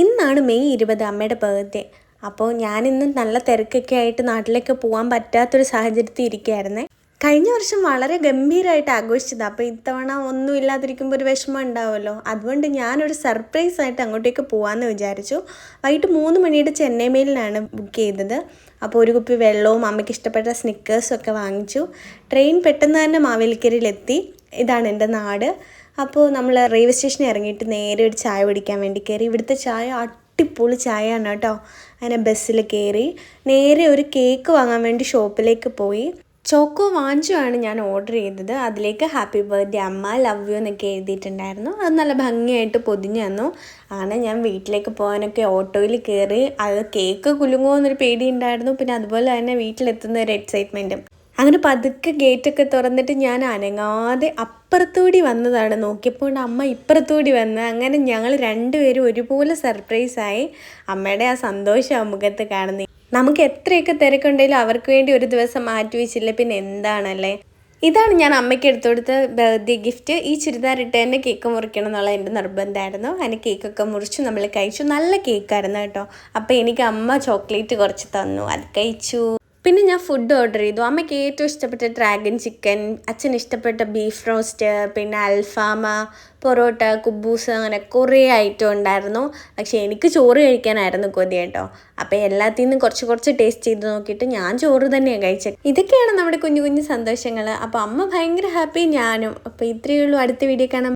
ഇന്നാണ് മെയ് ഇരുപത് അമ്മയുടെ ബർത്ത്ഡേ അപ്പോൾ ഞാനിന്ന് നല്ല തിരക്കൊക്കെ ആയിട്ട് നാട്ടിലേക്ക് പോകാൻ പറ്റാത്തൊരു സാഹചര്യത്തിൽ ഇരിക്കുകയായിരുന്നേ. കഴിഞ്ഞ വർഷം വളരെ ഗംഭീരമായിട്ട് ആഘോഷിച്ചത്. അപ്പോൾ ഇത്തവണ ഒന്നും ഇല്ലാതിരിക്കുമ്പോൾ ഒരു വിഷമം ഉണ്ടാവുമല്ലോ. അതുകൊണ്ട് ഞാനൊരു സർപ്രൈസ് ആയിട്ട് അങ്ങോട്ടേക്ക് പോകാമെന്ന് വിചാരിച്ചു. വൈകിട്ട് മൂന്ന് മണിയുടെ ചെന്നൈ മെയിലിനാണ് ബുക്ക് ചെയ്തത്. അപ്പോൾ ഒരു കുപ്പി വെള്ളവും അമ്മയ്ക്ക് ഇഷ്ടപ്പെട്ട സ്നിക്കേഴ്സും ഒക്കെ വാങ്ങിച്ചു. ട്രെയിൻ പെട്ടെന്ന് തന്നെ മാവേലിക്കരയിലെത്തി. ഇതാണ് എന്റെ നാട്. അപ്പോൾ നമ്മൾ റെയിൽവേ സ്റ്റേഷനിൽ ഇറങ്ങിയിട്ട് നേരെ ഒരു ചായ കുടിക്കാൻ വേണ്ടി കയറി. ഇവിടുത്തെ ചായ അടിപൊളി ചായയാണ് കേട്ടോ. അങ്ങനെ ബസ്സിൽ കയറി നേരെ ഒരു കേക്ക് വാങ്ങാൻ വേണ്ടി ഷോപ്പിലേക്ക് പോയി. ചോക്കോ വാഞ്ചുവാണ് ഞാൻ ഓർഡർ ചെയ്തത്. അതിലേക്ക് ഹാപ്പി ബർത്ത്ഡേ അമ്മ ലവ് യു എന്നൊക്കെ എഴുതിയിട്ടുണ്ടായിരുന്നു. അത് നല്ല ഭംഗിയായിട്ട് പൊതിഞ്ഞു തന്നു. അങ്ങനെ ഞാൻ വീട്ടിലേക്ക് പോകാനൊക്കെ ഓട്ടോയിൽ കയറി. അത് കേക്ക് കുലുങ്ങുമോ എന്നൊരു പേടി ഉണ്ടായിരുന്നു. പിന്നെ അതുപോലെ തന്നെ വീട്ടിലെത്തുന്ന ഒരു എക്സൈറ്റ്മെന്റും അങ്ങനെ പതുക്കെ ഗേറ്റൊക്കെ തുറന്നിട്ട് ഞാൻ അനങ്ങാതെ അപ്പുറത്തൂടി വന്നതാണ്. നോക്കിയപ്പോൾ അമ്മ ഇപ്പുറത്തൂടി വന്ന് അങ്ങനെ ഞങ്ങൾ രണ്ടുപേരും ഒരുപോലെ സർപ്രൈസായി അമ്മയുടെ ആ സന്തോഷം ആ മുഖത്ത് കാണുന്നത് നമുക്ക് എത്രയൊക്കെ തിരക്കുണ്ടെങ്കിലും അവർക്ക് വേണ്ടി ഒരു ദിവസം മാറ്റി വെച്ചില്ല. പിന്നെ എന്താണല്ലേ? ഇതാണ് ഞാൻ അമ്മയ്ക്ക് എടുത്തു കൊടുത്ത ബർത്ത്ഡേ ഗിഫ്റ്റ് ഈ ചുരിദാർ ഇട്ട് തന്നെ കേക്ക് മുറിക്കണം എന്നുള്ള എന്റെ നിർബന്ധമായിരുന്നു. അതിന് കേക്കൊക്കെ മുറിച്ചു നമ്മൾ കഴിച്ചു. നല്ല കേക്കായിരുന്നു കേട്ടോ. അപ്പോൾ എനിക്ക് അമ്മ ചോക്ലേറ്റ് കുറച്ച് തന്നു. അത് കഴിച്ചു. പിന്നെ ഞാൻ ഫുഡ് ഓർഡർ ചെയ്തു. അമ്മയ്ക്ക് ഏറ്റവും ഇഷ്ടപ്പെട്ട ഡ്രാഗൺ ചിക്കൻ അച്ഛൻ ഇഷ്ടപ്പെട്ട ബീഫ് റോസ്റ്റ് പിന്നെ അൽഫാമ പൊറോട്ട കുബൂസ് അങ്ങനെ കുറേ ഐറ്റം ഉണ്ടായിരുന്നു. പക്ഷേ എനിക്ക് ചോറ് കഴിക്കാനായിരുന്നു കൊതി കേട്ടോ. അപ്പോൾ എല്ലാത്തിൽ നിന്നും കുറച്ച് കുറച്ച് ടേസ്റ്റ് ചെയ്ത് നോക്കിയിട്ട് ഞാൻ ചോറ് തന്നെയാണ് കഴിച്ചത്. ഇതൊക്കെയാണ് നമ്മുടെ കുഞ്ഞു കുഞ്ഞു സന്തോഷങ്ങൾ അപ്പോൾ അമ്മ ഭയങ്കര ഹാപ്പി ഞാനും. അപ്പോൾ ഇത്രയേ ഉള്ളൂ. അടുത്ത വീഡിയോ കാണാം.